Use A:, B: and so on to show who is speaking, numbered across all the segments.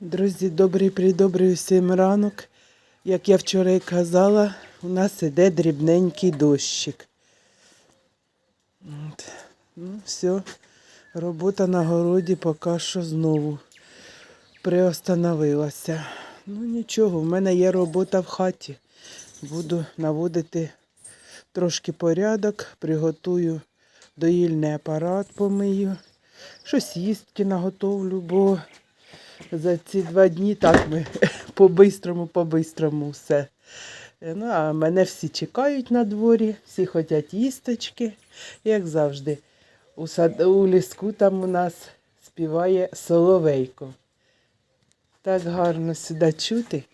A: Друзі, добрий придобрий всім ранок. Як я вчора і казала, у нас іде дрібненький дощик. От. Ну, все, робота на городі поки що знову приостановилася. Ну нічого, в мене є робота в хаті. Буду наводити трошки порядок, приготую доїльний апарат помию, щось їстки наготовлю, бо за ці два дні так ми по-бистрому, по-бистрому все. Ну, а мене всі чекають на дворі, всі хочуть їсточки, як завжди. У, сад... у ліску там у нас співає соловейко. Так гарно сюди чути.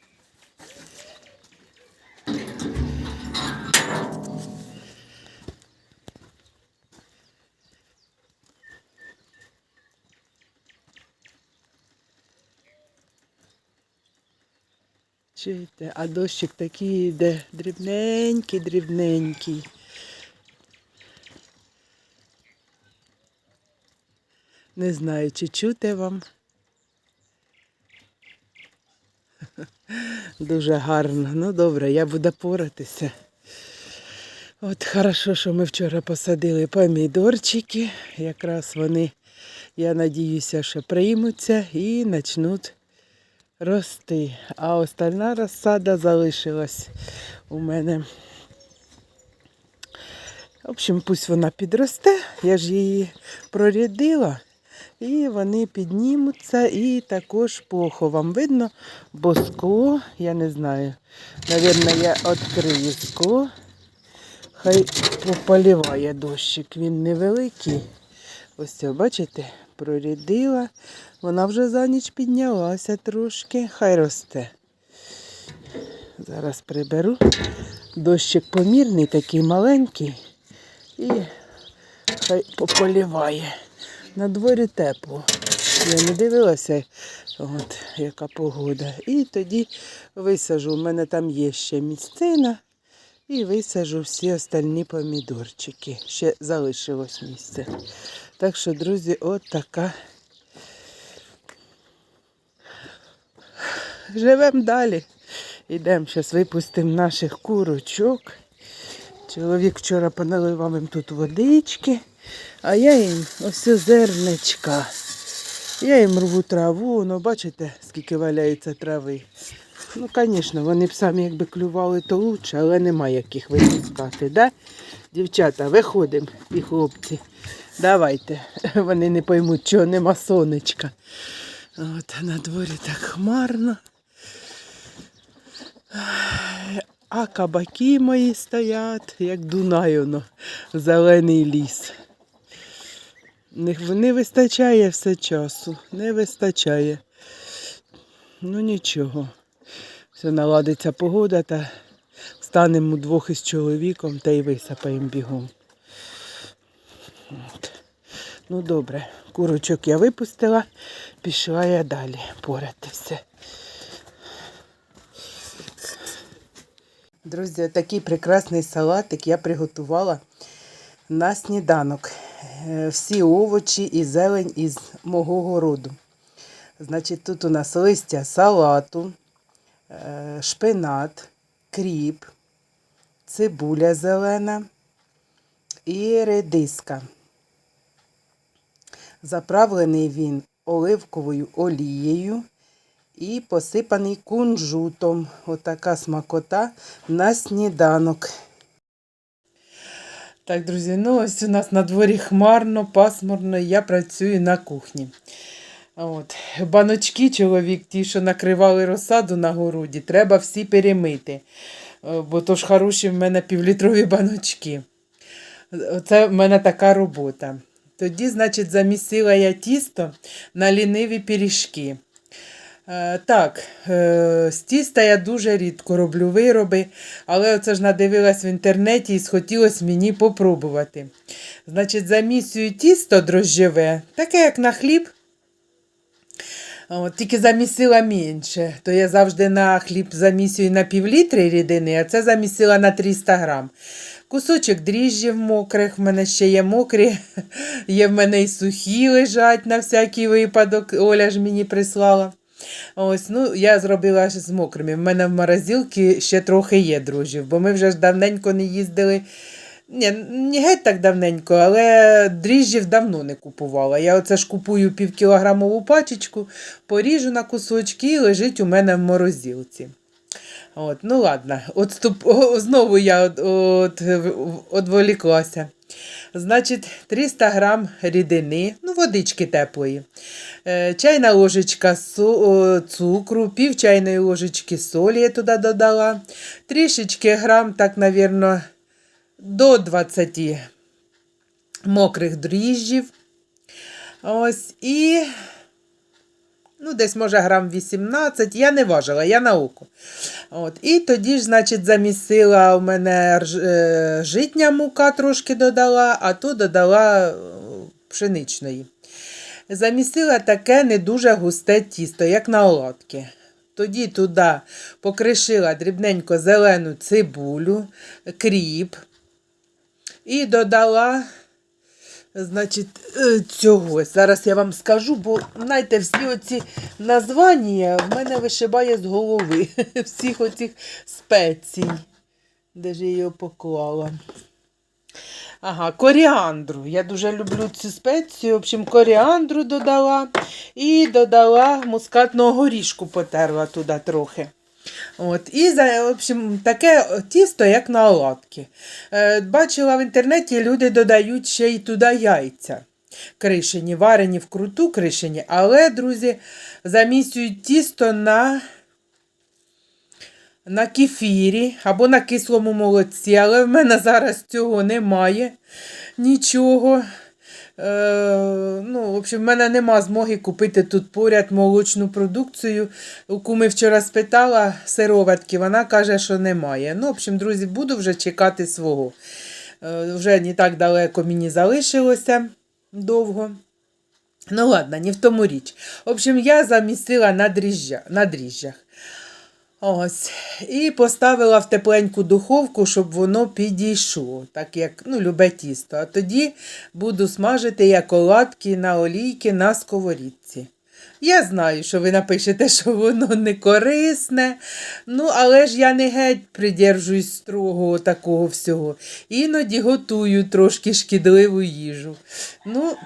A: Чуєте, а дощик такий йде дрібненький, дрібненький. Не знаю, чи чути вам. Дуже гарно. Ну добре, я буду поратися. От хорошо, що ми вчора посадили помідорчики. Якраз вони, я надіюся, що приймуться і почнуть рости. А остальна розсада залишилась у мене. В общем, пусть вона підросте, я ж її прорядила, і вони піднімуться, і також поховам. Видно, бо скло, я не знаю. Навірно, я відкрию скло. Хай пополіває дощик. Він невеликий. Ось це, бачите, прорядила. Вона вже за ніч піднялася трошки, хай росте. Зараз приберу. Дощик помірний, такий маленький. І хай пополіває. На дворі тепло. Я не дивилася, от, яка погода. І тоді висажу. У мене там є ще місцина. І висажу всі остальні помідорчики. Ще залишилось місце. Так що, друзі, от така. Живемо далі. Йдемо, зараз випустимо наших курочок. Чоловік вчора поналивав їм тут водички, а я їм ось зерничка. Я їм рву траву, ну бачите, скільки валяється трави. Ну, звісно, вони б самі якби клювали, то лучше, але немає як їх випускати, да? Дівчата, виходимо і хлопці. Давайте. Вони не поймуть, чого нема сонечка. От на дворі так хмарно. А кабаки мої стоять, як Дунайоно, зелений ліс. Не, вистачає все часу, не вистачає. Ну нічого. Все наладиться погода та станемо удвох із чоловіком та й висапаємо бігом. От. Ну добре, курочок я випустила, пішла я далі поратися. Друзі, такий прекрасний салатик я приготувала на сніданок. Е, Всі овочі і зелень із мого городу. Значить, тут у нас листя салату, е, шпинат, кріп, цибуля зелена і редиска. Заправлений він оливковою олією і посипаний кунжутом. Отака смакота на сніданок. Так, друзі, ну ось у нас на дворі хмарно, пасмурно, я працюю на кухні. От. Баночки чоловік, ті, що накривали розсаду на городі, треба всі перемити. Е, Бо то ж хороші в мене півлітрові баночки. Це в мене така робота. Тоді, значить, замісила я тісто на ліниві пиріжки. Е, так, е, з тіста я дуже рідко роблю вироби, але оце ж надивилась в інтернеті і схотілося мені попробувати. Значить, замісюю тісто дрожжеве, таке як на хліб. От, тільки замісила менше. То я завжди на хліб замісюю на півлітри рідини, а це замісила на 300 грам. Кусочок дріжджів мокрих, в мене ще є мокрі, є в мене і сухі лежать на всякий випадок. Оля ж мені прислала. Ось, ну, я зробила з мокрими. В мене в морозилці ще трохи є дружів, бо ми вже ж давненько не їздили. Ні, не геть так давненько, але дріжджів давно не купувала. Я оце ж купую півкілограмову пачечку, поріжу на кусочки і лежить у мене в морозилці. От, ну ладно, от ступ, знову я от, от, одволіклася. Значить, 300 грам рідини, ну, водички теплої, е, чайна ложечка цукру, пів чайної ложечки солі я туди додала, трішечки грам, так, навірно, до 20 мокрих дріжджів. Ось і ну, десь, може, грам 18, я не важила, я на око. От. І тоді ж, значить, замісила у мене е, житня мука трошки додала, а то додала е, пшеничної. Замісила таке не дуже густе тісто, як на оладки. Тоді туди покришила дрібненько зелену цибулю, кріп і додала Значить, е, цього. Зараз я вам скажу, бо знаєте, всі оці названня в мене вишибає з голови. Всіх оцих спецій. Де ж я його поклала? Ага, коріандру. Я дуже люблю цю спецію. В общем, коріандру додала і додала мускатного горішку, потерла туди трохи. От, і в общем, таке тісто, як на оладки. Е, бачила в інтернеті, люди додають ще й туди яйця. Кришені, варені вкруту кришені, але, друзі, замісюють тісто на, на кефірі або на кислому молоці, але в мене зараз цього немає нічого. Е, ну, в общем, в мене нема змоги купити тут поряд молочну продукцію. У куми вчора спитала сироватки, вона каже, що немає. Ну, в общем, друзі, буду вже чекати свого. Е, вже не так далеко мені залишилося довго. Ну, ладно, не в тому річ. В общем, я дріжджа, на дріжджах. Ось. І поставила в тепленьку духовку, щоб воно підійшло, так як ну, любе тісто. А тоді буду смажити як оладки на олійки на сковорідці. Я знаю, що ви напишете, що воно не корисне, ну, але ж я не геть придержуюсь строгого такого всього. Іноді готую трошки шкідливу їжу. Ну,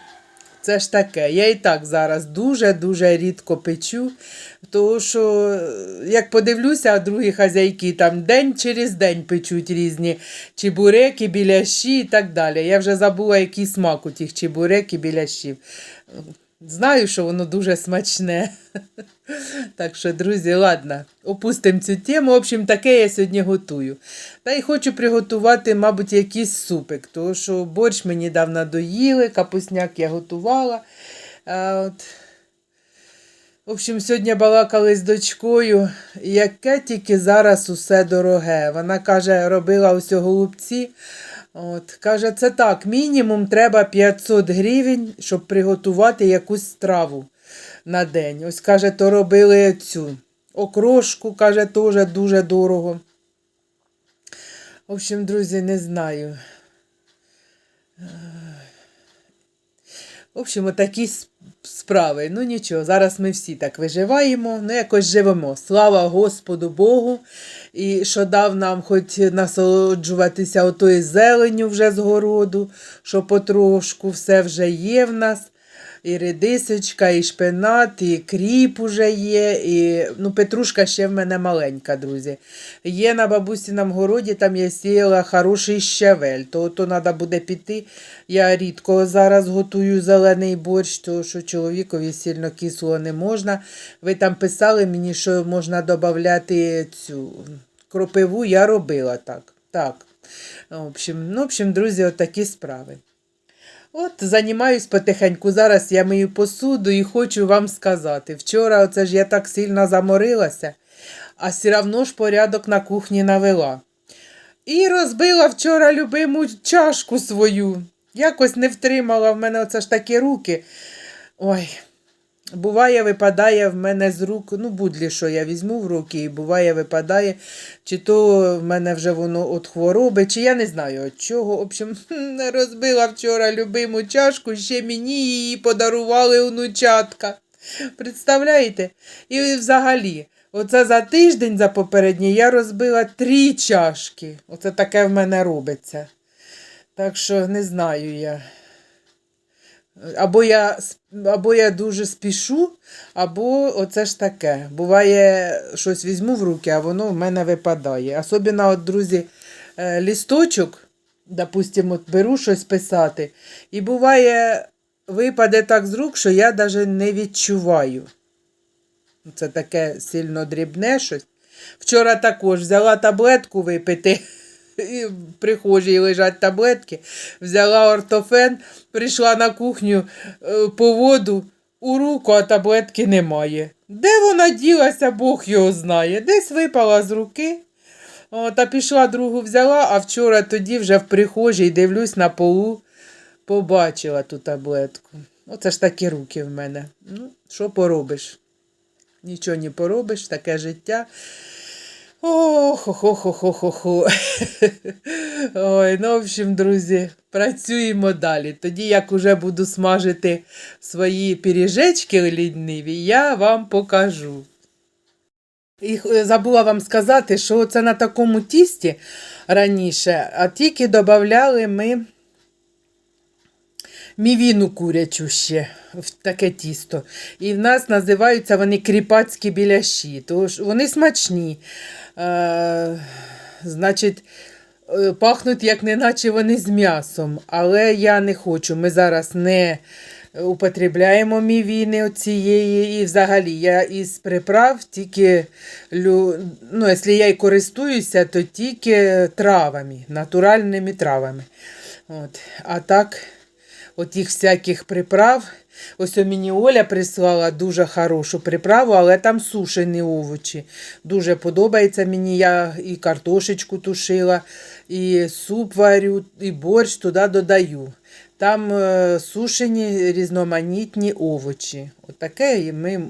A: це ж таке. Я і так зараз дуже-дуже рідко печу, тому що, е, як подивлюся, другі хазяйки там день через день печуть різні чебуреки, біляші і так далі. Я вже забула, який смак у тих чебурек і біляшів. Знаю, що воно дуже смачне. Так що, друзі, ладно, опустимо цю тему. В общем, таке я сьогодні готую. Та й хочу приготувати, мабуть, якийсь супик, тому що борщ мені давно доїли, капусняк я готувала. А, от. В общем, сьогодні балакали з дочкою, яке тільки зараз усе дороге. Вона каже, робила усього голубці. От, каже, це так, мінімум треба 500 гривень, щоб приготувати якусь страву на день. Ось каже, то робили цю окрошку, каже, теж дуже дорого. В общем, друзі, не знаю. В общем, отакі справи. Ну нічого, зараз ми всі так виживаємо, ну якось живемо. Слава Господу Богу. І що дав нам хоч насолоджуватися отою зеленю вже з городу, що потрошку все вже є в нас. І редисочка, і шпинат, і кріп уже є, і ну, петрушка ще в мене маленька, друзі. Є на бабусіному городі, там я сіяла хороший щавель, то то треба буде піти. Я рідко зараз готую зелений борщ, тому що чоловікові сильно кисло не можна. Ви там писали мені, що можна додати цю кропиву, я робила так. так. В общем, ну, в общем, друзі, отакі справи. От, займаюсь потихеньку. Зараз я мию посуду і хочу вам сказати. Вчора оце ж я так сильно заморилася, а все одно ж порядок на кухні навела. І розбила вчора любиму чашку свою. Якось не втримала в мене оце ж такі руки. Ой, буває, випадає в мене з рук, ну, будлі, що я візьму в руки, і буває, випадає, чи то в мене вже воно від хвороби, чи я не знаю від чого. В общем, розбила вчора любиму чашку, ще мені її подарували онучатка. Представляєте? І взагалі, оце за тиждень за попередній я розбила три чашки. Оце таке в мене робиться. Так що не знаю я. Або я, або я дуже спішу, або оце ж таке. Буває, щось візьму в руки, а воно в мене випадає. Особливо, от, друзі, е, лісточок, допустимо, беру щось писати, і буває, випаде так з рук, що я навіть не відчуваю. Це таке сильно дрібне щось. Вчора також взяла таблетку випити. І в прихожій лежать таблетки. Взяла ортофен, прийшла на кухню е, по воду у руку, а таблетки немає. Де вона ділася, Бог його знає. Десь випала з руки. О, та пішла другу взяла, а вчора тоді вже в прихожій дивлюсь на полу, побачила ту таблетку. Оце ж такі руки в мене. Ну, що поробиш? Нічого не поробиш, таке життя. Ох-хо-хо-хо-хо-хо. Ой, ну, в общем, друзі, працюємо далі. Тоді, як уже буду смажити свої пиріжечки ліниві, я вам покажу. І е, забула вам сказати, що це на такому тісті раніше, а тільки додавали ми мівіну курячу ще в таке тісто. І в нас називаються вони кріпацькі біляші. Тож вони смачні. Е, значить, е, пахнуть, як неначе вони з м'ясом. Але я не хочу. Ми зараз не употребляємо мівіни оцієї. І взагалі я із приправ тільки, лю... ну, якщо я і користуюся, то тільки травами, натуральними травами. От. А так отих всяких приправ. Ось мені Оля прислала дуже хорошу приправу, але там сушені овочі. Дуже подобається мені. Я і картошечку тушила, і суп варю, і борщ туди додаю. Там е, сушені різноманітні овочі. Отаке ми,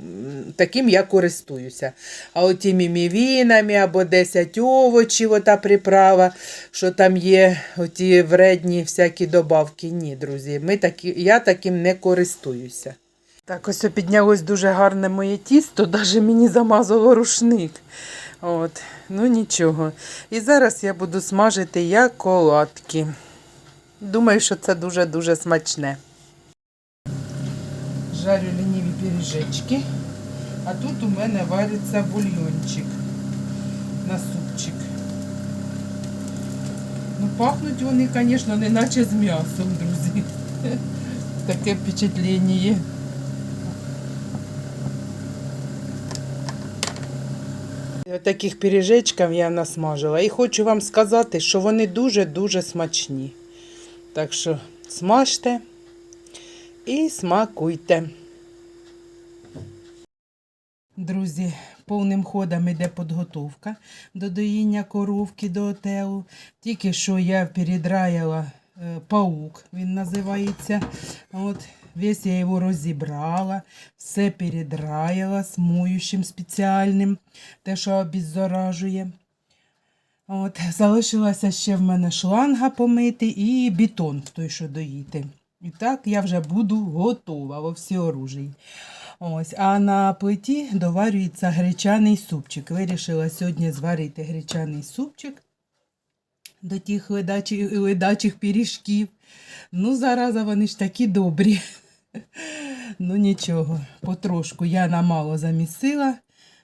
A: таким я користуюся. А от тими мівінами або 10 овочів, ота приправа, що там є, оті вредні всякі добавки. Ні, друзі, ми такі, я таким не користуюся. Так, ось піднялось дуже гарне моє тісто, навіть мені замазало рушник. От, ну нічого. І зараз я буду смажити як оладки. Думаю, що це дуже-дуже смачне. Жарю лініві пиріжечки, а тут у мене вариться бульйончик на супчик. Ну, пахнуть вони, звісно, не наче з м'ясом, друзі. Таке впечатлення. Таких пиріжечків я насмажила. І хочу вам сказати, що вони дуже-дуже смачні. Так що смажте і смакуйте. Друзі, повним ходом іде підготовка до доїння коровки до отелу. Тільки що я передраяла е, паук, він називається. От, весь я його розібрала, все передраяла з моющим спеціальним, те, що обеззаражує. От, залишилася ще в мене шланга помити і бетон той, що доїти. І так я вже буду готова во всеоружій. Ось, а на плиті доварюється гречаний супчик. Вирішила сьогодні зварити гречаний супчик до тих ледачих, ледачих пиріжків. Ну, зараза, вони ж такі добрі. Ну нічого, потрошку я намало замісила,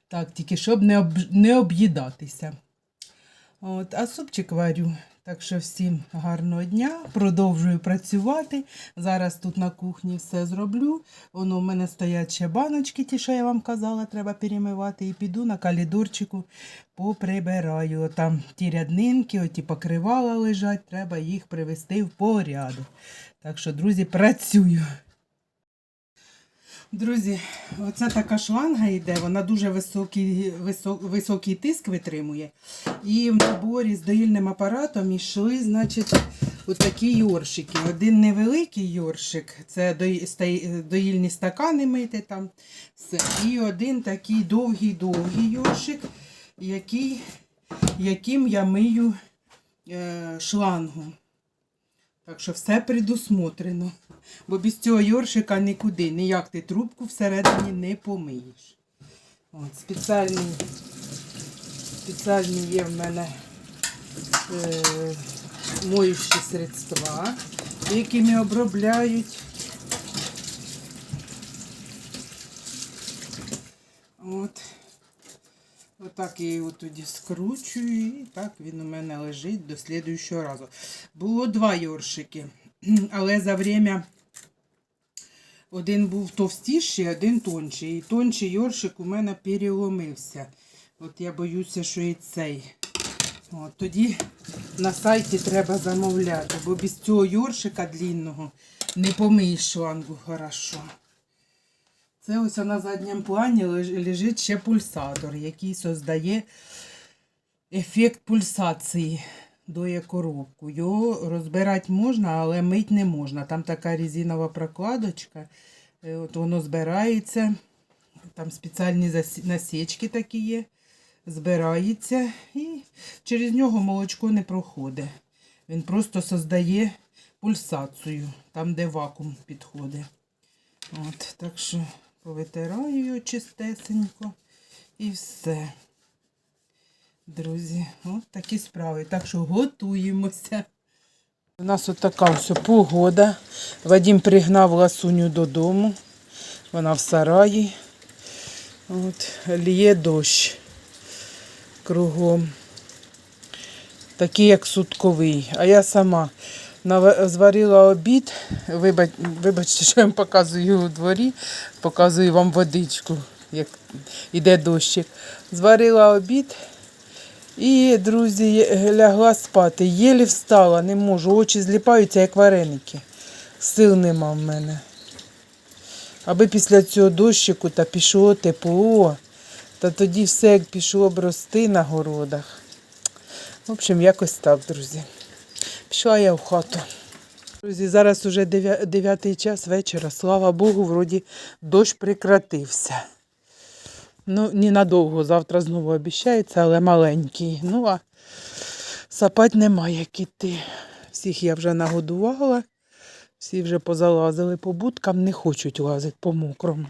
A: так, тільки щоб не, об, не об'їдатися. От, а супчик варю. Так що всім гарного дня. Продовжую працювати. Зараз тут на кухні все зроблю. Воно в мене стоять ще баночки, ті, що я вам казала, треба перемивати. І піду на калідорчику поприбираю. Там ті ряднинки, оті покривала лежать, треба їх привести в порядок. Так що, друзі, працюю. Друзі, оце така шланга йде, вона дуже високий, висок, високий тиск витримує. І в наборі з доїльним апаратом йшли, значить, отакі йоршики. Один невеликий йоршик, це доїльні стакани мити там. І один такий довгий-довгий йоршик, який, яким я мию е, шлангу. Так що все предусмотрено. Бо без цього йоршика нікуди. Ніяк ти трубку всередині не помиєш. От, спеціальний, спеціальні є в мене е, моючі средства, якими обробляють. От. Отак я його тоді скручую, і так він у мене лежить до слідуючого разу. Було два йоршики, але за время один був товстіший, один тонший. І тонший йоршик у мене переломився. От я боюся, що і цей. От, тоді на сайті треба замовляти, бо без цього йоршика длінного не помиєш шлангу хорошо. Це ось на задньому плані лежить ще пульсатор, який создає ефект пульсації дує коробку. Його розбирати можна, але мить не можна. Там така резинова прокладочка, е, от воно збирається. Там спеціальні насічки такі є. Збирається і через нього молочко не проходить. Він просто создає пульсацію, там, де вакуум підходить. От, так що повитираю його чистесенько і все. Друзі, от такі справи. Так що готуємося. У нас от така ось погода. Вадим пригнав ласуню додому. Вона в сараї. От, ліє дощ кругом. Такий, як сутковий. А я сама зварила обід. Вибачте, що я вам показую у дворі, показую вам водичку, як іде дощик. Зварила обід. І, друзі, лягла спати. Єлі встала, не можу. Очі зліпаються, як вареники. Сил нема в мене. Аби після цього дощику та пішло тепло, та тоді все як пішло б рости на городах. В общем, якось так, друзі. Пішла я в хату. Друзі, зараз уже 9 час вечора. Слава Богу, вроді дощ прекратився. Ну, ненадовго, завтра знову обіщається, але маленький. Ну, а сапать немає як іти. Всіх я вже нагодувала, всі вже позалазили по будкам, не хочуть лазити по мокрому.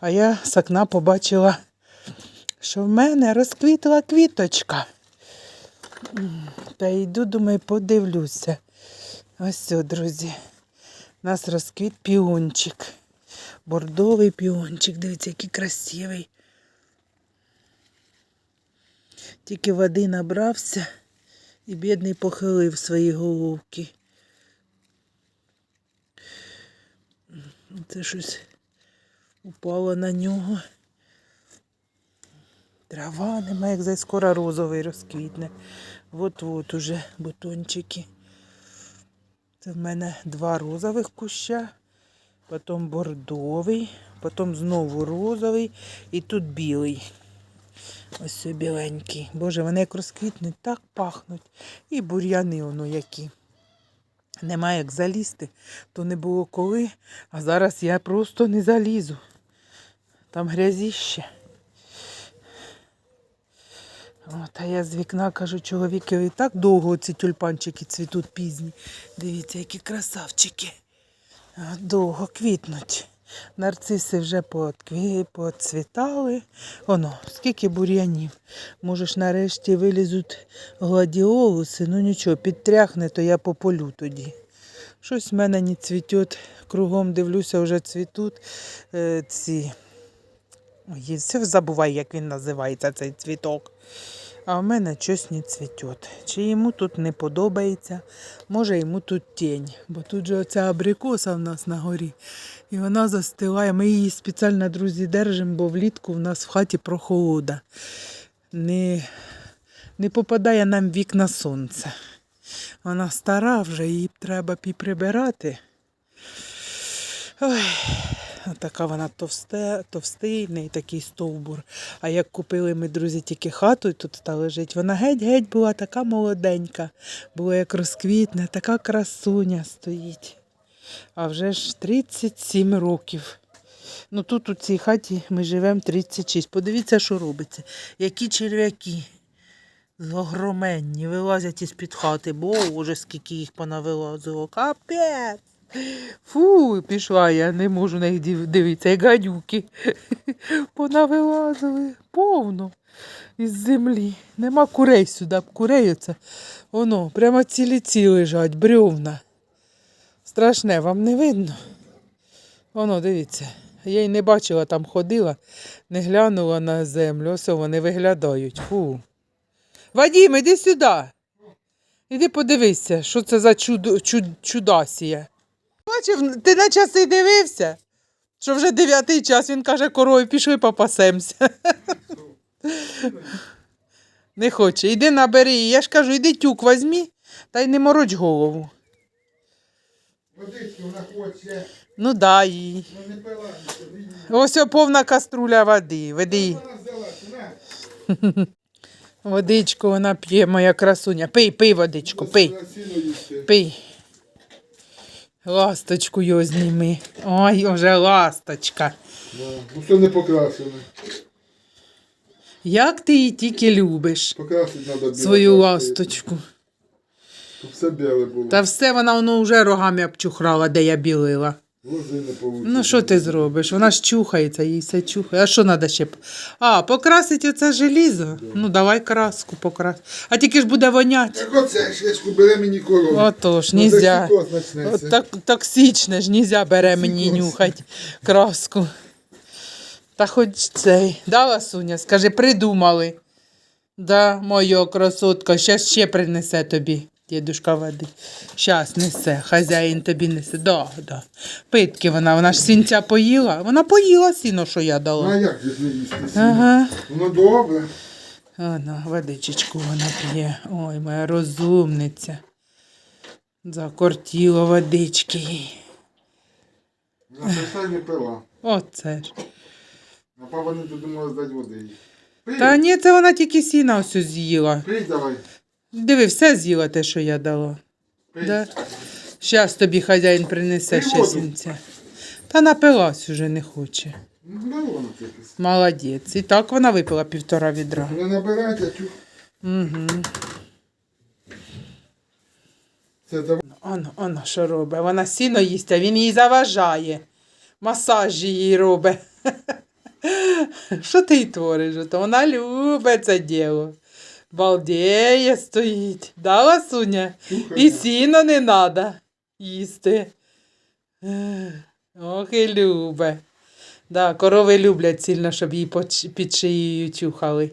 A: А я з окна побачила, що в мене розквітла квіточка. Та йду, думаю, подивлюся. Ось все, друзі. У нас розквіт піончик. Бордовий піончик. Дивіться, який красивий. Тільки води набрався і бідний похилив свої головки. Це щось упало на нього. Трава немає, як зай скоро розовий розквітне. От-от уже бутончики. Це в мене два розових куща, потім бордовий, потім знову розовий і тут білий. Ось біленький. Боже, вони як розквітнуть, так пахнуть. І бур'яни воно які. Немає як залізти, то не було коли, а зараз я просто не залізу. Там грязіще. От, а я з вікна кажу чоловікові, так довго ці тюльпанчики цвітуть пізні. Дивіться, які красавчики. Довго квітнуть. Нарциси вже поцвітали. Воно, скільки бур'янів. Можеш нарешті вилізуть гладіолуси, ну нічого, підтряхне, то я пополю тоді. Щось в мене не цвітет. Кругом дивлюся, вже цвітуть е, ці. Ой, забуваю, як він називається, цей цвіток. А в мене щось не цвітет. Чи йому тут не подобається, може йому тут тінь. Бо тут же оця абрикоса в нас на горі. І вона застилає. Ми її спеціально, друзі, держимо, бо влітку в нас в хаті прохолода. Не, не попадає нам вікна сонце. Вона стара вже, її треба прибирати. Ой, така вона товсте, товстийний такий стовбур. А як купили ми, друзі, тільки хату, і тут та лежить, вона геть-геть була така молоденька, була як розквітне, така красуня стоїть. А вже ж 37 років. Ну тут у цій хаті ми живемо 36. Подивіться, що робиться. Які черв'яки. Огроменні, вилазять із-під хати. Боже, скільки їх понавилазило. Капець. Фу, пішла я, не можу на їх дивитися, як гадюки. Понавилазили повно із землі. Нема курей сюди, курей оце. Воно, прямо цілі ці лежать, брьовна. Страшне, вам не видно? Воно, дивіться. Я й не бачила, там ходила, не глянула на землю. Ось вони виглядають. Фу. Вадім, іди сюди. Іди подивися, що це за чудо, чуд, чудасія. Бачив, ти на часи дивився, що вже дев'ятий час, він каже, корою пішли попасемося. Не хоче. Іди набери. Я ж кажу, іди тюк візьмі, та й не мороч голову.
B: Водички вона хоче,
A: Ну дай їй.
B: вона не пила.
A: Ось о, повна каструля води. Веди.
B: Вона взяла, на.
A: Водичку вона п'є, моя красуня. Пий, пий водичку, пий, пий. Ласточку його зніми. Ой, вже ласточка.
B: Ну все не покрасили.
A: Як ти її тільки любиш,
B: Покрасити треба
A: свою ласточку.
B: Щоб все біле було.
A: Та все вона воно вже рогами обчухрала, де я білила. Ну, що ти зробиш? Вона ж чухається, їй все чухає. А що треба ще? А, покрасить оце желізо? Ну, давай краску покрас. А тільки ж буде воняти.
B: Так оце, шишку бере мені корову.
A: Отож,
B: Ну.
A: От так, токсичне ж, нельзя бере мені нюхать краску. Та хоч цей. Да, Ласуня, скажи, придумали. Да, моя красотка, щас ще принесе тобі. Дідушка води. Щас несе, хазяїн тобі несе. Да, да. Питки вона, вона ж сінця поїла. Вона поїла сіно, що я
B: Ну, а
A: дала.
B: як же не їсти?
A: Ага.
B: Воно добре.
A: Вона, водичечку вона п'є. Ой, моя розумниця. Закортіло водички їй.
B: Все не пила.
A: Оце ж.
B: А папа не додумала здати води. Пий,
A: Та ні, це вона тільки сіна ось з'їла.
B: пий давай.
A: Диви, все з'їла те, що я дала. Да? Щас тобі хазяїн принесе ще сінця. Та напилась уже не хоче.
B: Ну.
A: Молодець. І так вона випила півтора відра.
B: Не набирайте.
A: Угу.
B: Це.
A: Оно, оно, що робить? Вона сіно їсть, а він їй заважає. Масаж їй робить. Що ти й твориш? Вона любить це діло. Балдеє стоїть. Да, Ласуня? І сіно не треба їсти. Ох і любе. Да, корови люблять сильно, щоб її під шиєю чухали.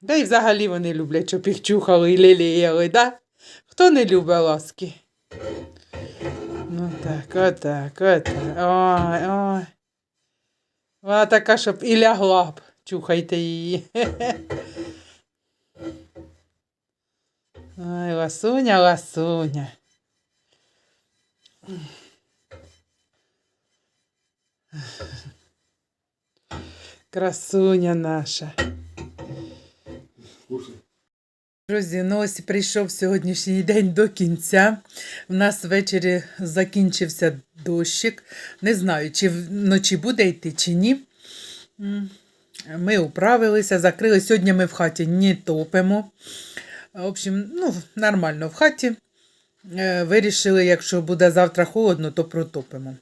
A: Да і взагалі вони люблять, щоб їх чухали і лелеяли, да? Хто не любить ласки? Ну так, отак, отак. Ой, ой. Вона така, щоб і лягла б. Чухайте її. Ой, ласуня, ласуня. Красуня наша. Друзі, ну ось прийшов сьогоднішній день до кінця. В нас ввечері закінчився дощик. Не знаю, чи вночі буде йти, чи ні. Ми управилися, закрили. Сьогодні ми в хаті не топимо. В общем, ну, нормально в хаті. Е, Вирішили, якщо буде завтра холодно, то протопимо.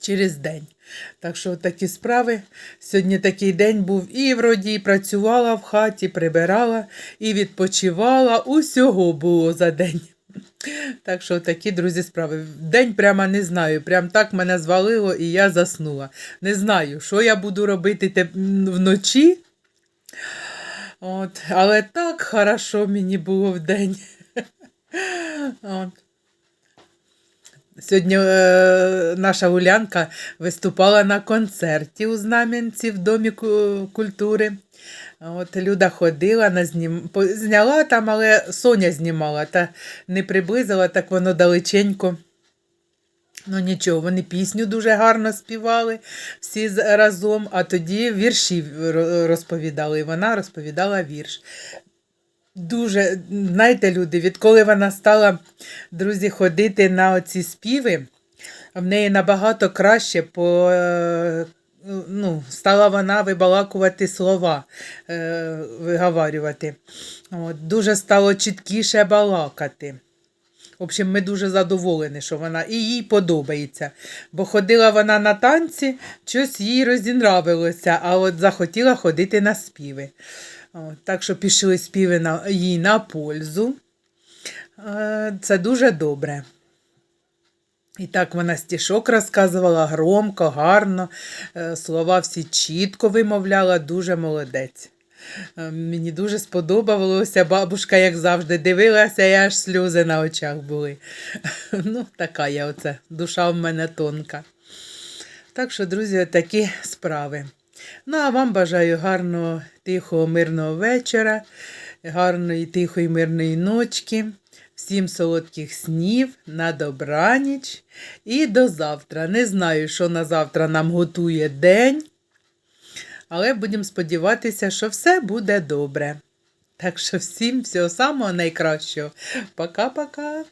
A: Через день. Так що такі справи. Сьогодні такий день був і вроді працювала в хаті, прибирала і відпочивала. Усього було за день. Так що такі, друзі, справи. День прямо не знаю. Прям так мене звалило і я заснула. Не знаю, що я буду робити вночі. От. Але так хорошо мені було в день. От. Сьогодні е, наша Улянка виступала на концерті у Знам'янці в Домі культури. От Люда ходила, по- зняла там, але Соня знімала та не приблизила, так воно далеченько. Ну нічого, вони пісню дуже гарно співали всі разом, а тоді вірші розповідали. І вона розповідала вірш. Дуже, знаєте, люди, відколи вона стала, друзі, ходити на оці співи, в неї набагато краще по, е, ну, стала вона вибалакувати слова, е, виговарювати. От, дуже стало чіткіше балакати. Общем, ми дуже задоволені, що вона і їй подобається. Бо ходила вона на танці, щось їй розінравилося, а от захотіла ходити на співи. Так що пішли співи на, їй на пользу. Е, Це дуже добре. І так вона стішок розказувала громко, гарно, е, слова всі чітко вимовляла, дуже молодець. Е, Мені дуже сподобалося. Бабушка, як завжди, дивилася, і аж сльози на очах були. Ну, така я оце, душа в мене тонка. Так що, друзі, такі справи. Ну, а вам бажаю гарного, тихого, мирного вечора, гарної, тихої, мирної ночки. Всім солодких снів, на добраніч і до завтра. Не знаю, що на завтра нам готує день, але будемо сподіватися, що все буде добре. Так що всім всього самого найкращого. Пока-пока.